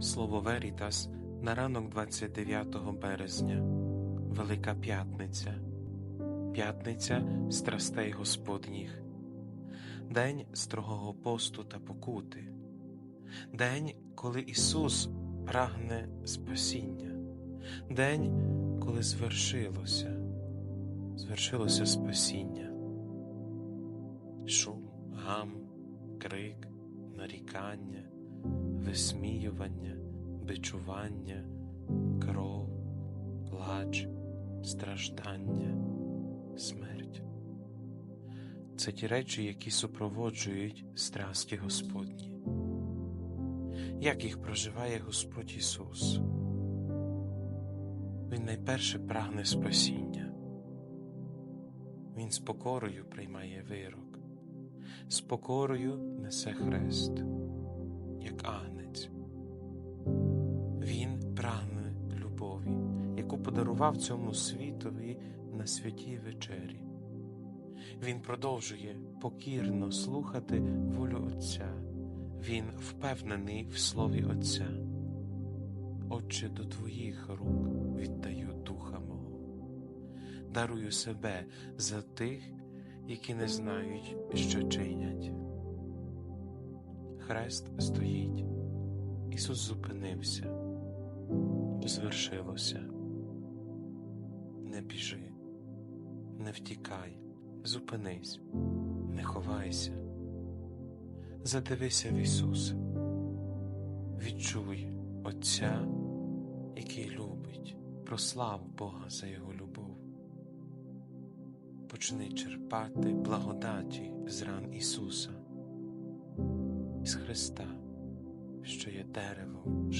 Слово Верітас на ранок 29 березня, Велика П'ятниця, П'ятниця страстей Господніх, День строгого посту та покути, День, коли Ісус прагне спасіння, День, коли звершилося, звершилося спасіння, шум, гам, крик, нарікання висміювання, бичування, кров, плач, страждання, смерть. Це ті речі, які супроводжують страсті Господні. Як їх проживає Господь Ісус? Він найперше прагне спасіння. Він з покорою приймає вирок, з покорою несе хрест подарував цьому світові на святій вечері. Він продовжує покірно слухати волю Отця. Він впевнений в слові Отця. Отче, до Твоїх рук віддаю духа мого, дарую себе за тих, які не знають, що чинять. Хрест стоїть, Ісус зупинився, звершилося. Не біжи, не втікай, зупинись, не ховайся, задивися в Ісуса, відчуй Отця, який любить, прослав Бога за Його любов. Почни черпати благодаті з ран Ісуса. Із Христа, що є деревом